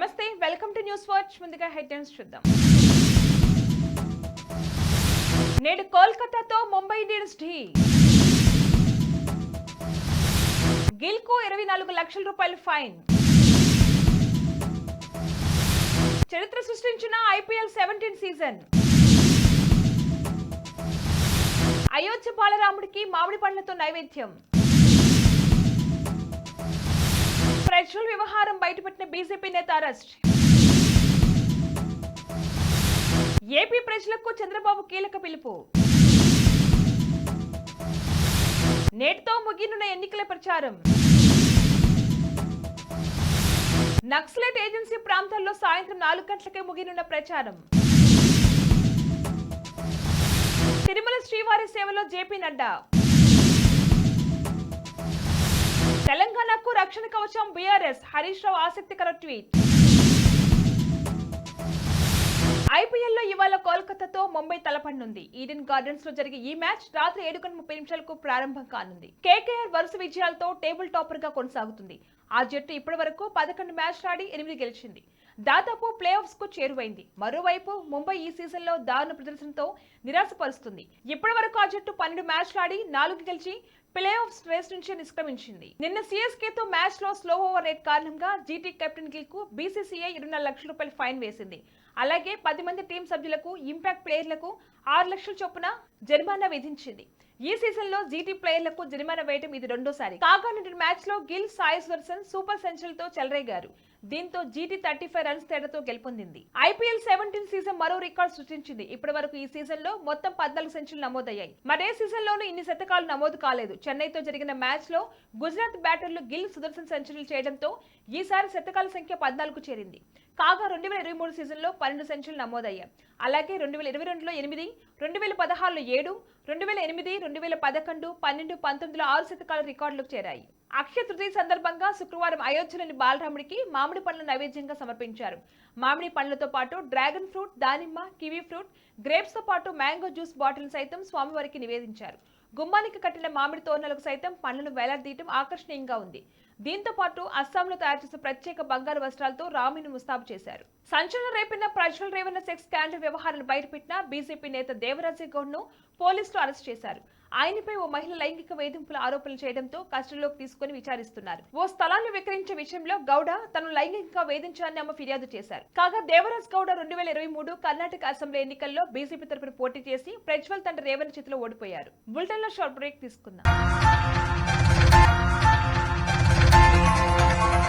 నమస్తే welcome to news watch. ముందుగా headlines చూద్దాం. నేడు కోల్కతాతో ముంబై ఇండియన్స్ ఢీ. గిల్కు ఇరవై నాలుగు లక్షల రూపాయల ఫైన్. చరిత్ర సృష్టించిన ఐపీఎల్ సెవెంటీన్ సీజన్. అయోధ్య బాలరాముడికి మామిడి పండ్లతో నైవేద్యం. పెట్రోల్ వ్యవహారం బయటపెట్టిన బీజేపీ నేత అరెస్ట్. ఏపీ ప్రజలకు చంద్రబాబు కీలక పిలుపు. నేటితో ముగినున్న ఎన్నికల ప్రచారం. నక్సలైట్ ఏజెన్సీ ప్రాంతాల్లో సాయంత్రం నాలుగు గంటలకే ముగినున్న ప్రచారం. తిరుమల శ్రీవారి సేవలో జేపీ నడ్డా. రక్షణ కవచం బీఆర్ఎస్ హరీష్ రావు ఆసక్తికర ట్వీట్. ఐపీఎల్లో ఇవాళ కోల్కతాతో ముంబై తలపడనుంది. ఈడెన్ గార్డెన్స్లో జరిగే ఈ మ్యాచ్ రాత్రి ఏడు గంటల ముప్పై నిమిషాలకు ప్రారంభం కానుంది. కేకేఆర్ వరుస విజయాలతో టేబుల్ టాపర్గా కొనసాగుతుంది. ఆ జట్టు ఇప్పటి వరకు పదకొండు మ్యాచ్ ఆడి ఎనిమిది గెలిచింది. దాదాపు ప్లే ఆఫ్స్కు చేరువైంది. మరోవైపు ముంబై ఈ సీజన్లో దారుణ ప్రదర్శనతో నిరాశపరుస్తుంది. ఇప్పటి వరకు ఆ జట్టు పన్నెండు మ్యాచ్లు ఆడి నాలుగు గెలిచి ప్లే ఆఫ్ రేస్ నుంచి నిష్క్రమించింది. నిన్న సిఎస్కే తో మ్యాచ్లో స్లో ఓవర్ రేట్ కారణంగా జీటీ కెప్టెన్ గిల్కు బీసీసీఐ ఇరవై లక్షల రూపాయలు ఫైన్ వేసింది. అలాగే పది మంది టీం సభ్యులకు ఇంపాక్ట్ ప్లేయర్లకు ఆరు లక్షల చొప్పున జరిమానా విధించింది. ఈ సీజన్లో జీటీ ప్లేయర్లకు జరిమానా వేయడం ఇది రెండోసారి. కాగా నిన్న మ్యాచ్లో గిల్ సాయి సుదర్శన్ సూపర్ సెంచరీ తో చెలరేగారు. దీంతో జీటీ థర్టీ ఫైవ్ రన్స్ తేడాతో గెలుపొందింది. ఐపీఎల్ సెవెంటీన్ సీజన్ మరో రికార్డు సృష్టించింది. ఇప్పటి వరకు ఈ సీజన్లో మొత్తం పద్నాలుగు సెంచరీలు నమోదయ్యాయి. మరే సీజన్ లోనూ ఇన్ని శతకాలు నమోదు కాలేదు. చెన్నైతో జరిగిన మ్యాచ్లో గుజరాత్ బ్యాటర్లు గిల్ సుదర్శన్ సెంచరీలు చేయడంతో ఈసారి శతకాల సంఖ్య పద్నాలుగు చేరింది. కాగా రెండు వేల ఇరవై మూడు సీజన్లో పన్నెండు సెంచరీలు నమోదయ్యాయి. అలాగే రెండు వేల ఇరవై రెండులో ఎనిమిది రెండు వేల పదహారులో ఏడు రెండు వేల ఎనిమిది రెండు వేల పదకొండు పన్నెండు పంతొమ్మిదిలో ఆరు శతకాల రికార్డులకు చేరాయి. అక్షయ తృతీయ సందర్భంగా శుక్రవారం అయోధ్యలోని బాలరాముడికి మామిడి పండ్ల నైవేద్యంగా సమర్పించారు. మామిడి పండ్లతో పాటు డ్రాగన్ ఫ్రూట్ దానిమ్మ కివీ ఫ్రూట్ గ్రేప్స్తో పాటు మ్యాంగో జ్యూస్ బాటిల్ సైతం స్వామివారికి నివేదించారు. గుమ్మానికి కట్టిన మామిడి తోరణలకు సైతం పండ్లను వేలాడదీయటం ఆకర్షణీయంగా ఉంది. దీంతో పాటు అస్సాంలో తయారు చేసిన ప్రత్యేక బంగారు వస్త్రాలతో రామిని ముస్తాబు చేశారు. సంచలన రేపిన ప్రజ్వల్ రేవన్న సెక్స్ స్కాండల్ వ్యవహారాలు బయటపెట్టిన బీజేపీ నేత దేవరాజే గౌడ్ను పోలీసులు అరెస్ట్ చేశారు. ఆయనపై ఓ మహిళ లైంగిక వేధింపుల ఆరోపణలు చేయడంతో కస్టడీలోకి తీసుకుని విచారిస్తున్నారు. ఓ స్థలాన్ని విక్రయించే విషయంలో గౌడ తను లైంగికంగా వేధించాలని ఆమె ఫిర్యాదు చేశారు. కాగా దేవరాజ్ గౌడ రెండు వేల ఇరవై మూడు కర్ణాటక అసెంబ్లీ ఎన్నికల్లో బీజేపీ తరపున పోటీ చేసి ప్రజ్వల్ తండ్రి రేవన్న చేతిలో ఓడిపోయారు. బులెటిన్లో షార్ట్ బ్రేక్ తీసుకుందాం.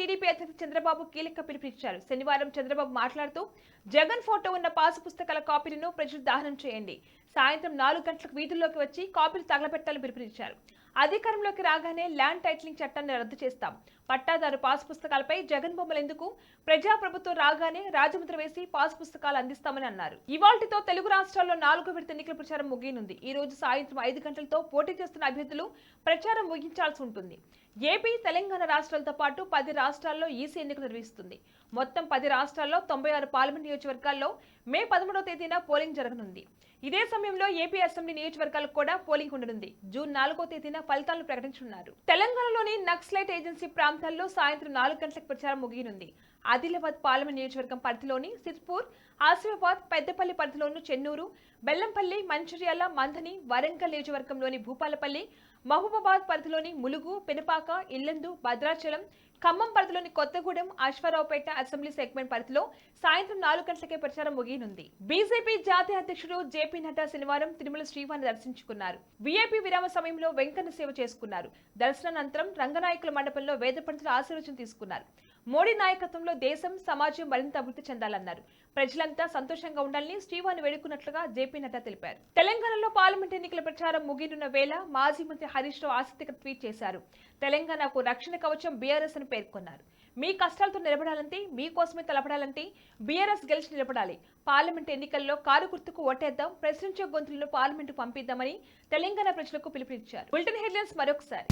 టీడీపీ అధ్యక్షుడు చంద్రబాబు కీలక పిలుపునిచ్చారు శనివారం చంద్రబాబు మాట్లాడుతూ జగన్ ఫోటో ఉన్న పాసు పుస్తకాల కాపీలను ప్రజలు దహనం చేయండి. సాయంత్రం నాలుగు గంటలకు వీధుల్లోకి వచ్చి కాపీలు తగలబెట్టాలని పిలుపునిచ్చారు. అధికారంలోకి రాగానే ల్యాండ్ టైటిలింగ్ చట్టాన్ని రద్దు చేస్తాం. పట్టాదారు పాస్ పుస్తకాలపై జగన్ బొమ్మలు ఎందుకు ప్రజాప్రభుత్వం రాగానే రాజముద్ర వేసి పాస్ పుస్తకాలు అందిస్తామని అన్నారు. ఇవాల్టితో తెలుగు రాష్ట్రాల్లో నాలుగో విడత ఎన్నికల ప్రచారం ముగియనుంది. ఈ రోజు సాయంత్రం ఐదు గంటలతో పోటీ చేస్తున్న అభ్యర్థులు ప్రచారం ముగించాల్సి ఉంటుంది. ఏపీ తెలంగాణ రాష్ట్రాలతో పాటు పది రాష్ట్రాల్లో ఈసీ ఎన్నికలు నిర్వహిస్తుంది. మొత్తం పది రాష్ట్రాల్లో తొంభై ఆరు పార్లమెంట్ నియోజకవర్గాల్లో మే పదమూడవ తేదీన పోలింగ్ జరగనుంది. ఇదే సమయంలో ఏపీ అసెంబ్లీ నియోజకవర్గాలకు కూడా పోలింగ్ ఉండనుంది. జూన్ నాలుగో తేదీన ఫలితాలను ప్రకటించనున్నారు. తెలంగాణలోని నక్సలైట్ ఏజెన్సీ ప్రాంతాల్లో సాయంత్రం నాలుగు గంటలకు ప్రచారం ముగియనుంది. ఆదిలాబాద్ పార్లమెంట్ నియోజకవర్గం పరిధిలోని సిద్పూర్ ఆసిఫాబాద్ పెద్దపల్లి పరిధిలోని చెన్నూరు బెల్లంపల్లి మంచిర్యాల మంథని వరంగల్ నియోజకవర్గంలోని భూపాలపల్లి మహబూబాబాద్ పరిధిలోని ములుగు పెనపాక ఇల్లందు భద్రాచలం ఖమ్మం పరిధిలోని కొత్తగూడెం అశ్వారావుపేట అసెంబ్లీ సెగ్మెంట్ పరిధిలో సాయంత్రం నాలుగు గంటలకే ప్రచారం ముగియనుంది. బీజేపీ జాతీయ అధ్యక్షుడు జేపీ నడ్డా శనివారం తిరుమల శ్రీవారిని దర్శించుకున్నారు. వీఐపీ విరామ సమయంలో వెంకన్న సేవ చేసుకున్నారు. దర్శనానంతరం రంగనాయకుల మండపంలో వేద పండితుల ఆశీర్వచనం తీసుకున్నారు. మోడీ నాయకత్వంలో దేశం సమాజం మరింత అభివృద్ధి చెందాలన్నారు. ప్రజలంతా సంతోషంగా ఉండాలని శ్రీవాణి వేడుకున్నట్లుగా జేపీ నడ్డా తెలిపారు. తెలంగాణలో పార్లమెంట్ ఎన్నికల ప్రచారం ముగినున్న వేళ మాజీ మంత్రి హరీష్ రావు ఆసక్తికర ట్వీట్ చేశారు. తెలంగాణకు రక్షణ కవచం బీఆర్ఎస్ అని పేర్కొన్నారు. మీ కష్టాలతో నిలబడాలంటే మీకోసమే తలపడాలంటే బీఆర్ఎస్ గెలిచి నిలబడాలి. పార్లమెంట్ ఎన్నికల్లో కారు గుర్తుకు ఓటేద్దాం ప్రశ్నించే గొంతులను పార్లమెంటుకు పంపిద్దామని తెలంగాణ ప్రజలకు పిలుపునిచ్చారు. బులెటిన్ హెడ్లైన్స్ మరొకసారి.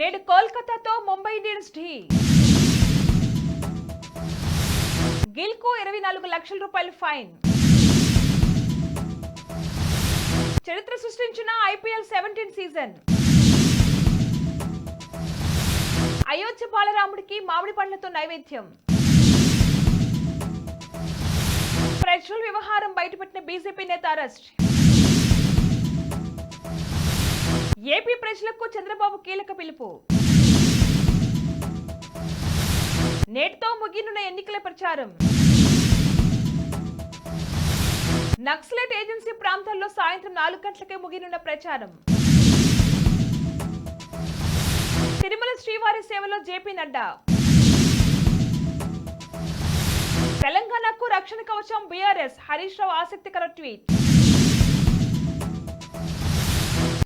నేడు కోల్కతాతో ముంబై ఇండియన్స్ ఢీ గిల్కు ఇరవై నాలుగు లక్షల రూపాయలు ఫైన్. చరిత్ర సృష్టించిన ఐపీఎల్ సెవెంటీన్ సీజన్. అయోధ్య బాలరాముడికి మామిడి పండ్లతో నైవేద్యం. ప్రజ్వల్ వ్యవహారం బయటపెట్టిన బీజేపీ నేత అరెస్ట్. ఏపీ ప్రజలకు చంద్రబాబు కీలక పిలుపు. నేటితో ముగినున్న ఎన్నికల ప్రచారం. నక్సలైట్ ఏజెన్సీ ప్రాంతాల్లో సాయంత్రం నాలుగు గంటలకే ముగినున్న ప్రచారం. తిరుమల శ్రీవారి సేవలో జేపీ నడ్డా. తెలంగాణకు రక్షణ కవచం బీఆర్ఎస్ హరీష్ రావు ఆసక్తికర ట్వీట్.